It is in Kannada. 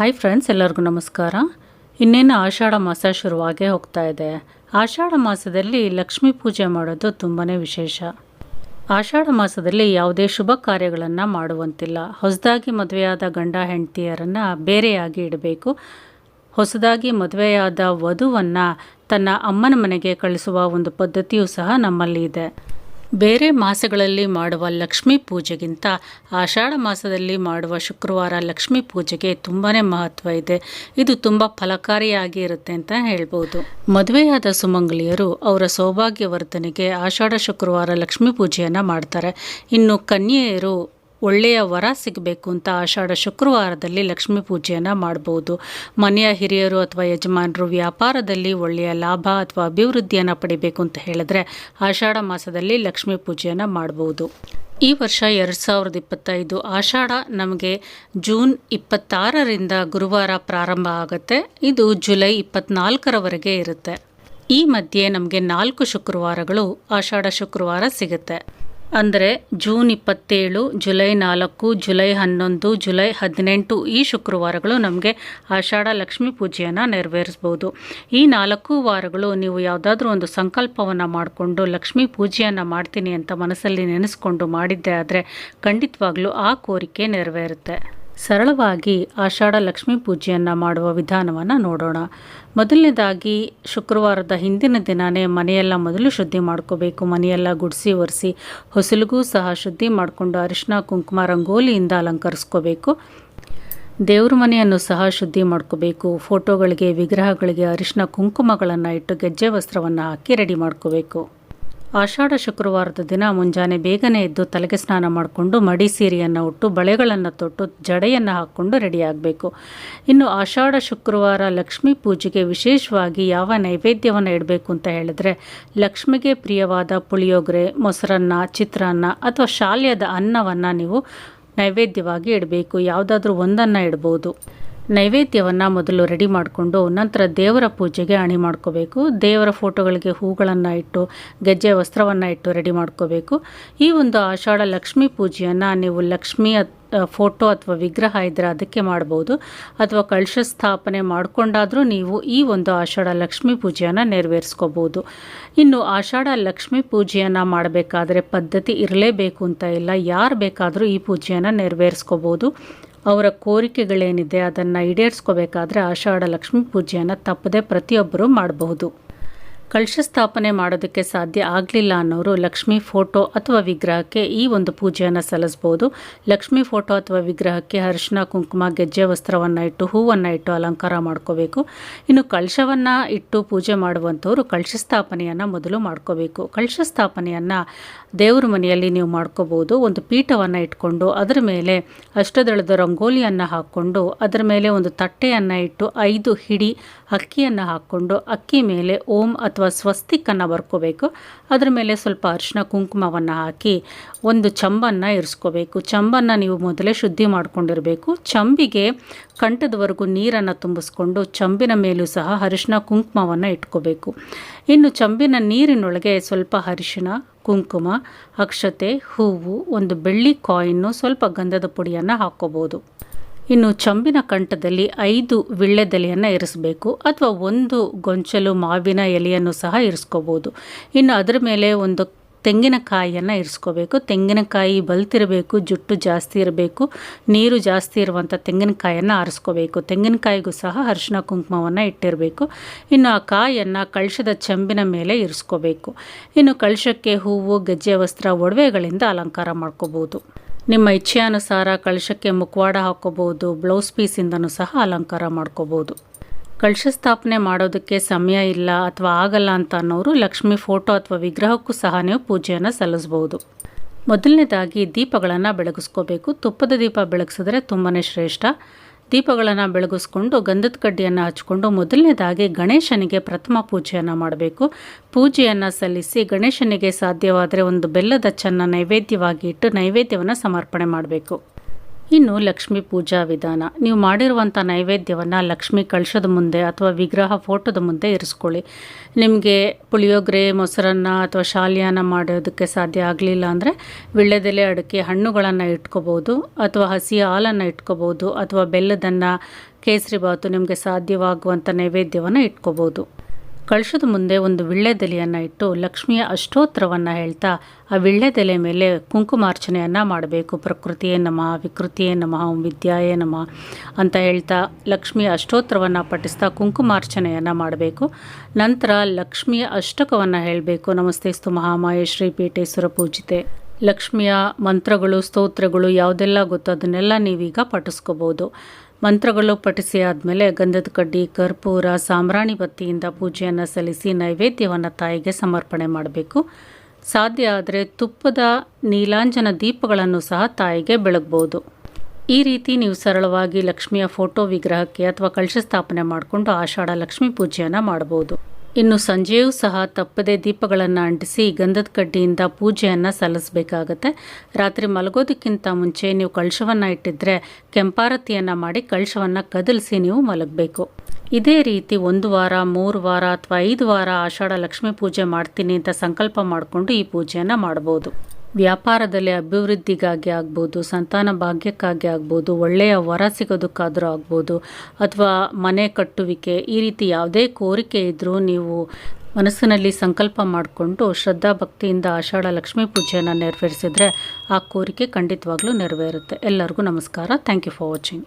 ಹಾಯ್ ಫ್ರೆಂಡ್ಸ್ ಎಲ್ಲರಿಗೂ ನಮಸ್ಕಾರ. ಇನ್ನೇನು ಆಷಾಢ ಮಾಸ ಶುರುವಾಗೇ ಹೋಗ್ತಾ ಇದೆ. ಆಷಾಢ ಮಾಸದಲ್ಲಿ ಲಕ್ಷ್ಮೀ ಪೂಜೆ ಮಾಡೋದು ತುಂಬಾ ವಿಶೇಷ. ಆಷಾಢ ಮಾಸದಲ್ಲಿ ಯಾವುದೇ ಶುಭ ಕಾರ್ಯಗಳನ್ನು ಮಾಡುವಂತಿಲ್ಲ. ಹೊಸದಾಗಿ ಮದುವೆಯಾದ ಗಂಡ ಹೆಂಡತಿಯರನ್ನು ಬೇರೆಯಾಗಿ ಇಡಬೇಕು. ಹೊಸದಾಗಿ ಮದುವೆಯಾದ ವಧುವನ್ನು ತನ್ನ ಅಮ್ಮನ ಮನೆಗೆ ಕಳಿಸುವ ಒಂದು ಪದ್ಧತಿಯೂ ಸಹ ನಮ್ಮಲ್ಲಿ ಇದೆ. ಬೇರೆ ಮಾಸಗಳಲ್ಲಿ ಮಾಡುವ ಲಕ್ಷ್ಮೀ ಪೂಜೆಗಿಂತ ಆಷಾಢ ಮಾಸದಲ್ಲಿ ಮಾಡುವ ಶುಕ್ರವಾರ ಲಕ್ಷ್ಮೀ ಪೂಜೆಗೆ ತುಂಬಾ ಮಹತ್ವ ಇದೆ. ಇದು ತುಂಬ ಫಲಕಾರಿಯಾಗಿ ಇರುತ್ತೆ ಅಂತ ಹೇಳ್ಬೋದು. ಮದುವೆಯಾದ ಸುಮಂಗಲಿಯರು ಅವರ ಸೌಭಾಗ್ಯವರ್ಧನೆಗೆ ಆಷಾಢ ಶುಕ್ರವಾರ ಲಕ್ಷ್ಮೀ ಪೂಜೆಯನ್ನು ಮಾಡ್ತಾರೆ. ಇನ್ನು ಕನ್ಯೆಯರು ಒಳ್ಳೆಯ ವರ ಸಿಗಬೇಕು ಅಂತ ಆಷಾಢ ಶುಕ್ರವಾರದಲ್ಲಿ ಲಕ್ಷ್ಮೀ ಪೂಜೆಯನ್ನು ಮಾಡಬಹುದು ಮನೆಯ ಹಿರಿಯರು ಅಥವಾ ಯಜಮಾನರು ವ್ಯಾಪಾರದಲ್ಲಿ ಒಳ್ಳೆಯ ಲಾಭ ಅಥವಾ ಅಭಿವೃದ್ಧಿಯನ್ನು ಪಡಿಬೇಕು ಅಂತ ಹೇಳಿದ್ರೆ ಆಷಾಢ ಮಾಸದಲ್ಲಿ ಲಕ್ಷ್ಮೀ ಪೂಜೆಯನ್ನು ಮಾಡಬಹುದು ಈ ವರ್ಷ ಎರಡು ಸಾವಿರದ ಇಪ್ಪತ್ತೈದು ಆಷಾಢ ನಮಗೆ ಜೂನ್ ಇಪ್ಪತ್ತಾರರಿಂದ ಗುರುವಾರ ಪ್ರಾರಂಭ ಆಗುತ್ತೆ. ಇದು ಜುಲೈ ಇಪ್ಪತ್ನಾಲ್ಕರವರೆಗೆ ಇರುತ್ತೆ. ಈ ಮಧ್ಯೆ ನಮಗೆ ನಾಲ್ಕು ಶುಕ್ರವಾರಗಳು ಆಷಾಢ ಶುಕ್ರವಾರ ಸಿಗುತ್ತೆ. ಅಂದರೆ ಜೂನ್ ಇಪ್ಪತ್ತೇಳು, ಜುಲೈ ನಾಲ್ಕು, ಜುಲೈ ಹನ್ನೊಂದು, ಜುಲೈ ಹದಿನೆಂಟು ಈ ಶುಕ್ರವಾರಗಳು ನಮಗೆ ಆಷಾಢ ಲಕ್ಷ್ಮೀ ಪೂಜೆಯನ್ನು ನೆರವೇರಿಸ್ಬೋದು. ಈ ನಾಲ್ಕು ವಾರಗಳು ನೀವು ಯಾವುದಾದ್ರೂ ಒಂದು ಸಂಕಲ್ಪವನ್ನು ಮಾಡಿಕೊಂಡು ಲಕ್ಷ್ಮೀ ಪೂಜೆಯನ್ನು ಮಾಡ್ತೀನಿ ಅಂತ ಮನಸ್ಸಲ್ಲಿ ನೆನೆಸ್ಕೊಂಡು ಮಾಡಿದ್ದೆ ಆದರೆ ಖಂಡಿತವಾಗ್ಲೂ ಆ ಕೋರಿಕೆ ನೆರವೇರುತ್ತೆ. ಸರಳವಾಗಿ ಆಷಾಢ ಲಕ್ಷ್ಮೀ ಪೂಜೆಯನ್ನು ಮಾಡುವ ವಿಧಾನವನ್ನು ನೋಡೋಣ. ಮೊದಲನೇದಾಗಿ ಶುಕ್ರವಾರದ ಹಿಂದಿನ ದಿನವೇ ಮನೆಯೆಲ್ಲ ಮೊದಲು ಶುದ್ಧಿ ಮಾಡ್ಕೋಬೇಕು. ಮನೆಯೆಲ್ಲ ಗುಡಿಸಿ ಒರೆಸಿ ಹೊಸಲಿಗೂ ಸಹ ಶುದ್ಧಿ ಮಾಡಿಕೊಂಡು ಅರಿಶಿನ ಕುಂಕುಮ, ರಂಗೋಲಿಯಿಂದ ಅಲಂಕರಿಸ್ಕೋಬೇಕು. ದೇವ್ರ ಮನೆಯನ್ನು ಸಹ ಶುದ್ಧಿ ಮಾಡ್ಕೋಬೇಕು. ಫೋಟೋಗಳಿಗೆ, ವಿಗ್ರಹಗಳಿಗೆ ಅರಿಶಿನ ಕುಂಕುಮಗಳನ್ನು ಇಟ್ಟು ಗೆಜ್ಜೆ ವಸ್ತ್ರವನ್ನು ಹಾಕಿ ರೆಡಿ ಮಾಡ್ಕೋಬೇಕು. ಆಷಾಢ ಶುಕ್ರವಾರದ ದಿನ ಮುಂಜಾನೆ ಬೇಗನೆ ಎದ್ದು ತಲೆಗೆ ಸ್ನಾನ ಮಾಡಿಕೊಂಡು ಮಡಿ ಸೀರೆಯನ್ನು ಉಟ್ಟು ಬಳೆಗಳನ್ನು ತೊಟ್ಟು ಜಡೆಯನ್ನು ಹಾಕ್ಕೊಂಡು ರೆಡಿಯಾಗಬೇಕು. ಇನ್ನು ಆಷಾಢ ಶುಕ್ರವಾರ ಲಕ್ಷ್ಮೀ ಪೂಜೆಗೆ ವಿಶೇಷವಾಗಿ ಯಾವ ನೈವೇದ್ಯವನ್ನು ಇಡಬೇಕು ಅಂತ ಹೇಳಿದ್ರೆ, ಲಕ್ಷ್ಮಿಗೆ ಪ್ರಿಯವಾದ ಪುಳಿಯೋಗರೆ, ಮೊಸರನ್ನ, ಚಿತ್ರಾನ್ನ ಅಥವಾ ಶಾಲ್ಯದ ಅನ್ನವನ್ನು ನೀವು ನೈವೇದ್ಯವಾಗಿ ಇಡಬೇಕು. ಯಾವುದಾದ್ರೂ ಒಂದನ್ನು ಇಡ್ಬೋದು. ನೈವೇದ್ಯವನ್ನು ಮೊದಲು ರೆಡಿ ಮಾಡಿಕೊಂಡು ನಂತರ ದೇವರ ಪೂಜೆಗೆ ಅಣಿ ಮಾಡ್ಕೋಬೇಕು. ದೇವರ ಫೋಟೋಗಳಿಗೆ ಹೂಗಳನ್ನು ಇಟ್ಟು, ಗೆಜ್ಜೆ ವಸ್ತ್ರವನ್ನು ಇಟ್ಟು ರೆಡಿ ಮಾಡ್ಕೋಬೇಕು. ಈ ಒಂದು ಆಷಾಢ ಲಕ್ಷ್ಮೀ ಪೂಜೆಯನ್ನು ನೀವು ಲಕ್ಷ್ಮಿ ಫೋಟೋ ಅಥವಾ ವಿಗ್ರಹ ಇದ್ದರೆ ಅದಕ್ಕೆ ಮಾಡ್ಬೋದು. ಅಥವಾ ಕಳಶ ಸ್ಥಾಪನೆ ಮಾಡಿಕೊಂಡಾದರೂ ನೀವು ಈ ಒಂದು ಆಷಾಢ ಲಕ್ಷ್ಮೀ ಪೂಜೆಯನ್ನು ನೆರವೇರಿಸ್ಕೋಬೋದು. ಇನ್ನು ಆಷಾಢ ಲಕ್ಷ್ಮೀ ಪೂಜೆಯನ್ನು ಮಾಡಬೇಕಾದ್ರೆ ಪದ್ಧತಿ ಇರಲೇಬೇಕು ಅಂತ ಇಲ್ಲ. ಯಾರು ಬೇಕಾದರೂ ಈ ಪೂಜೆಯನ್ನು ನೆರವೇರಿಸ್ಕೋಬೋದು. ಅವರ ಕೋರಿಕೆಗಳೇನಿದೆ ಅದನ್ನು ಈಡೇರಿಸ್ಕೋಬೇಕಾದ್ರೆ ಆಷಾಢ ಲಕ್ಷ್ಮೀ ಪೂಜೆಯನ್ನು ತಪ್ಪದೆ ಪ್ರತಿಯೊಬ್ಬರೂ ಮಾಡಬಹುದು. ಕಳಶ ಸ್ಥಾಪನೆ ಮಾಡೋದಕ್ಕೆ ಸಾಧ್ಯ ಆಗಲಿಲ್ಲ ಅನ್ನೋರು ಲಕ್ಷ್ಮಿ ಫೋಟೋ ಅಥವಾ ವಿಗ್ರಹಕ್ಕೆ ಈ ಒಂದು ಪೂಜೆಯನ್ನು ಸಲ್ಲಿಸ್ಬೋದು. ಲಕ್ಷ್ಮೀ ಫೋಟೋ ಅಥವಾ ವಿಗ್ರಹಕ್ಕೆ ಅರಿಶಿನ ಕುಂಕುಮ, ಗೆಜ್ಜೆ, ವಸ್ತ್ರವನ್ನು ಇಟ್ಟು, ಹೂವನ್ನು ಇಟ್ಟು ಅಲಂಕಾರ ಮಾಡ್ಕೋಬೇಕು. ಇನ್ನು ಕಳಶವನ್ನು ಇಟ್ಟು ಪೂಜೆ ಮಾಡುವಂಥವ್ರು ಕಳಶ ಸ್ಥಾಪನೆಯನ್ನು ಮೊದಲು ಮಾಡ್ಕೋಬೇಕು. ಕಳಶ ಸ್ಥಾಪನೆಯನ್ನು ದೇವ್ರ ಮನೆಯಲ್ಲಿ ನೀವು ಮಾಡ್ಕೋಬೋದು. ಒಂದು ಪೀಠವನ್ನು ಇಟ್ಕೊಂಡು ಅದರ ಮೇಲೆ ಅಷ್ಟದಳದ ರಂಗೋಲಿಯನ್ನು ಹಾಕ್ಕೊಂಡು ಅದರ ಮೇಲೆ ಒಂದು ತಟ್ಟೆಯನ್ನು ಇಟ್ಟು ಐದು ಹಿಡಿ ಅಕ್ಕಿಯನ್ನು ಹಾಕ್ಕೊಂಡು ಅಕ್ಕಿ ಮೇಲೆ ಓಂ ಅಥವಾ ಸ್ವಸ್ತಿಕನ್ನು ಬರ್ಕೋಬೇಕು. ಅದರ ಮೇಲೆ ಸ್ವಲ್ಪ ಅರಿಶಿನ ಕುಂಕುಮವನ್ನು ಹಾಕಿ ಒಂದು ಚಂಬನ್ನು ಇರಿಸ್ಕೋಬೇಕು. ಚಂಬನ್ನು ನೀವು ಮೊದಲೇ ಶುದ್ಧಿ ಮಾಡ್ಕೊಂಡಿರಬೇಕು. ಚಂಬಿಗೆ ಕಂಠದವರೆಗೂ ನೀರನ್ನು ತುಂಬಿಸ್ಕೊಂಡು ಚಂಬಿನ ಮೇಲೂ ಸಹ ಅರಿಶಿನ ಕುಂಕುಮವನ್ನು ಇಟ್ಕೋಬೇಕು. ಇನ್ನು ಚಂಬಿನ ನೀರಿನೊಳಗೆ ಸ್ವಲ್ಪ ಅರಿಶಿನ ಕುಂಕುಮ, ಅಕ್ಷತೆ, ಹೂವು, ಒಂದು ಬೆಳ್ಳಿ ಕಾಯಿನ್ನು ಸ್ವಲ್ಪ ಗಂಧದ ಪುಡಿಯನ್ನು ಹಾಕ್ಕೋಬೋದು ಇನ್ನು ಚಂಬಿನ ಕಂಠದಲ್ಲಿ ಐದು ವಿಳ್ಳೆದೆಲೆಯನ್ನು ಇರಿಸಬೇಕು ಅಥವಾ ಒಂದು ಗೊಂಚಲು ಮಾವಿನ ಎಲೆಯನ್ನು ಸಹ ಇರಿಸ್ಕೋಬೋದು. ಇನ್ನು ಅದರ ಮೇಲೆ ಒಂದು ತೆಂಗಿನಕಾಯಿಯನ್ನು ಇರಿಸ್ಕೋಬೇಕು. ತೆಂಗಿನಕಾಯಿ ಬಲ್ತಿರಬೇಕು, ಜುಟ್ಟು ಜಾಸ್ತಿ ಇರಬೇಕು, ನೀರು ಜಾಸ್ತಿ ಇರುವಂಥ ತೆಂಗಿನಕಾಯನ್ನು ಆರಿಸ್ಕೋಬೇಕು. ತೆಂಗಿನಕಾಯಿಗೂ ಸಹ ಅರಿಶಿನ ಕುಂಕುಮವನ್ನು ಇಟ್ಟಿರಬೇಕು. ಇನ್ನು ಆ ಕಾಯಿಯನ್ನು ಕಳಶದ ಚೆಂಬಿನ ಮೇಲೆ ಇರಿಸ್ಕೋಬೇಕು. ಇನ್ನು ಕಳಶಕ್ಕೆ ಹೂವು, ಗೆಜ್ಜೆ, ವಸ್ತ್ರ, ಒಡವೆಗಳಿಂದ ಅಲಂಕಾರ ಮಾಡ್ಕೋಬೋದು. ನಿಮ್ಮ ಇಚ್ಛೆಯಾನುಸಾರ ಕಳಶಕ್ಕೆ ಮುಖವಾಡ ಹಾಕೋಬಹುದು ಬ್ಲೌಸ್ ಪೀಸಿಂದನೂ ಸಹ ಅಲಂಕಾರ ಮಾಡ್ಕೋಬೋದು ಕಳಶ ಸ್ಥಾಪನೆ ಮಾಡೋದಕ್ಕೆ ಸಮಯ ಇಲ್ಲ ಅಥವಾ ಆಗಲ್ಲ ಅಂತ ಅನ್ನೋರು ಲಕ್ಷ್ಮಿ ಫೋಟೋ ಅಥವಾ ವಿಗ್ರಹಕ್ಕೂ ಸಹ ನೀವು ಪೂಜೆಯನ್ನು ಸಲ್ಲಿಸ್ಬೋದು ಮೊದಲನೇದಾಗಿ ದೀಪಗಳನ್ನು ಬೆಳಗಿಸ್ಕೋಬೇಕು. ತುಪ್ಪದ ದೀಪ ಬೆಳಗಿಸಿದ್ರೆ ತುಂಬಾ ಶ್ರೇಷ್ಠ. ದೀಪಗಳನ್ನು ಬೆಳಗಿಸ್ಕೊಂಡು, ಗಂಧದ ಕಡ್ಡಿಯನ್ನು ಹಚ್ಕೊಂಡು, ಮೊದಲನೇದಾಗಿ ಗಣೇಶನಿಗೆ ಪ್ರಥಮ ಪೂಜೆಯನ್ನು ಮಾಡಬೇಕು. ಪೂಜೆಯನ್ನು ಸಲ್ಲಿಸಿ ಗಣೇಶನಿಗೆ ಸಾಧ್ಯವಾದರೆ ಒಂದು ಬೆಲ್ಲದ ಚನ್ನ ನೈವೇದ್ಯವಾಗಿ ಇಟ್ಟು ನೈವೇದ್ಯವನ್ನು ಸಮರ್ಪಣೆ ಮಾಡಬೇಕು. ಇನ್ನು ಲಕ್ಷ್ಮೀ ಪೂಜಾ ವಿಧಾನ. ನೀವು ಮಾಡಿರುವಂಥ ನೈವೇದ್ಯವನ್ನು ಲಕ್ಷ್ಮಿ ಕಳಶದ ಮುಂದೆ ಅಥವಾ ವಿಗ್ರಹ ಫೋಟೋದ ಮುಂದೆ ಇರಿಸ್ಕೊಳ್ಳಿ. ನಿಮಗೆ ಪುಳಿಯೋಗರೆ, ಮೊಸರನ್ನ ಅಥವಾ ಶಾಲಿಯಾನ ಮಾಡೋದಕ್ಕೆ ಸಾಧ್ಯ ಆಗಲಿಲ್ಲ ಅಂದರೆ ವಿಳ್ಳೆದೆಲೆ, ಅಡಿಕೆ ಹಣ್ಣುಗಳನ್ನು ಇಟ್ಕೋಬೋದು ಅಥವಾ ಹಸಿ ಹಾಲನ್ನು ಇಟ್ಕೋಬೋದು ಅಥವಾ ಬೆಲ್ಲದನ್ನು ಕೇಸರಿ ಬಾತು ನಿಮಗೆ ಸಾಧ್ಯವಾಗುವಂಥ ನೈವೇದ್ಯವನ್ನು ಇಟ್ಕೋಬೋದು. ಕಳಶದ ಮುಂದೆ ಒಂದು ವಿಳ್ಳೆದೆಲೆಯನ್ನು ಇಟ್ಟು ಲಕ್ಷ್ಮಿಯ ಅಷ್ಟೋತ್ತರವನ್ನು ಹೇಳ್ತಾ ಆ ವಿಳ್ಳೆದೆಲೆ ಮೇಲೆ ಕುಂಕುಮಾರ್ಚನೆಯನ್ನು ಮಾಡಬೇಕು. ಪ್ರಕೃತಿಯೇ ನಮ, ವಿಕೃತಿಯೇ ನಮಃ ವಿದ್ಯಾಯೇ ನಮಃ ಅಂತ ಹೇಳ್ತಾ ಲಕ್ಷ್ಮಿಯ ಅಷ್ಟೋತ್ತರವನ್ನು ಪಠಿಸ್ತಾ ಕುಂಕುಮಾರ್ಚನೆಯನ್ನು ಮಾಡಬೇಕು. ನಂತರ ಲಕ್ಷ್ಮಿಯ ಅಷ್ಟಕವನ್ನು ಹೇಳಬೇಕು. ನಮಸ್ತೆಸ್ತು ಮಹಾಮಾಯ ಶ್ರೀಪೀಠೇಶ್ವರ ಪೂಜಿತೆ. ಲಕ್ಷ್ಮಿಯ ಮಂತ್ರಗಳು, ಸ್ತೋತ್ರಗಳು ಯಾವುದೆಲ್ಲ ಗೊತ್ತೋ ಅದನ್ನೆಲ್ಲ ನೀವೀಗ ಪಠಿಸ್ಕೋಬೋದು. ಮಂತ್ರಗಳು ಪಠಿಸಿ ಆದಮೇಲೆ ಗಂಧದ ಕಡ್ಡಿ, ಕರ್ಪೂರ, ಸಾಂಬ್ರಾಣಿ ಬತ್ತಿಯಿಂದ ಪೂಜೆಯನ್ನು ಸಲ್ಲಿಸಿ ನೈವೇದ್ಯವನ್ನು ತಾಯಿಗೆ ಸಮರ್ಪಣೆ ಮಾಡಬೇಕು. ಸಾಧ್ಯ ಆದರೆ ತುಪ್ಪದ ನೀಲಾಂಜನ ದೀಪಗಳನ್ನು ಸಹ ತಾಯಿಗೆ ಬೆಳಗ್ಬೋದು. ಈ ರೀತಿ ನೀವು ಸರಳವಾಗಿ ಲಕ್ಷ್ಮಿಯ ಫೋಟೋ ವಿಗ್ರಹಕ್ಕೆ ಅಥವಾ ಕಳಶ ಸ್ಥಾಪನೆ ಮಾಡಿಕೊಂಡು ಆಷಾಢ ಲಕ್ಷ್ಮಿ ಪೂಜೆಯನ್ನು ಮಾಡ್ಬೋದು ಇನ್ನು ಸಂಜೆಯೂ ಸಹ ತಪ್ಪದೆ ದೀಪಗಳನ್ನು ಅಂಟಿಸಿ ಗಂಧದ ಕಡ್ಡಿಯಿಂದ ಪೂಜೆಯನ್ನು ಸಲ್ಲಿಸಬೇಕಾಗತ್ತೆ. ರಾತ್ರಿ ಮಲಗೋದಕ್ಕಿಂತ ಮುಂಚೆ ನೀವು ಕಳಶವನ್ನು ಇಟ್ಟಿದ್ರೆ ಕೆಂಪಾರತಿಯನ್ನು ಮಾಡಿ ಕಳಶವನ್ನು ಕದಲಿಸಿ ನೀವು ಮಲಗಬೇಕು. ಇದೇ ರೀತಿ ಒಂದು ವಾರ, ಮೂರು ವಾರ ಅಥವಾ ಐದು ವಾರ ಆಷಾಢ ಲಕ್ಷ್ಮೀ ಪೂಜೆ ಮಾಡ್ತೀನಿ ಅಂತ ಸಂಕಲ್ಪ ಮಾಡಿಕೊಂಡು ಈ ಪೂಜೆಯನ್ನು ಮಾಡ್ಬೋದು. ವ್ಯಾಪಾರದಲ್ಲಿ ಅಭಿವೃದ್ಧಿಗಾಗಿ ಆಗ್ಬೋದು, ಸಂತಾನ ಭಾಗ್ಯಕ್ಕಾಗಿ ಆಗ್ಬೋದು, ಒಳ್ಳೆಯ ವರ ಸಿಗೋದಕ್ಕಾದರೂ ಆಗ್ಬೋದು, ಅಥವಾ ಮನೆ ಕಟ್ಟುವಿಕೆ, ಈ ರೀತಿ ಯಾವುದೇ ಕೋರಿಕೆ ಇದ್ದರೂ ನೀವು ಮನಸ್ಸಿನಲ್ಲಿ ಸಂಕಲ್ಪ ಮಾಡಿಕೊಂಡು ಶ್ರದ್ಧಾ ಭಕ್ತಿಯಿಂದ ಆಷಾಢ ಲಕ್ಷ್ಮೀ ಪೂಜೆಯನ್ನು ನೆರವೇರಿಸಿದರೆ ಆ ಕೋರಿಕೆ ಖಂಡಿತವಾಗ್ಲೂ ನೆರವೇರುತ್ತೆ. ಎಲ್ಲರಿಗೂ ನಮಸ್ಕಾರ. Thank you for watching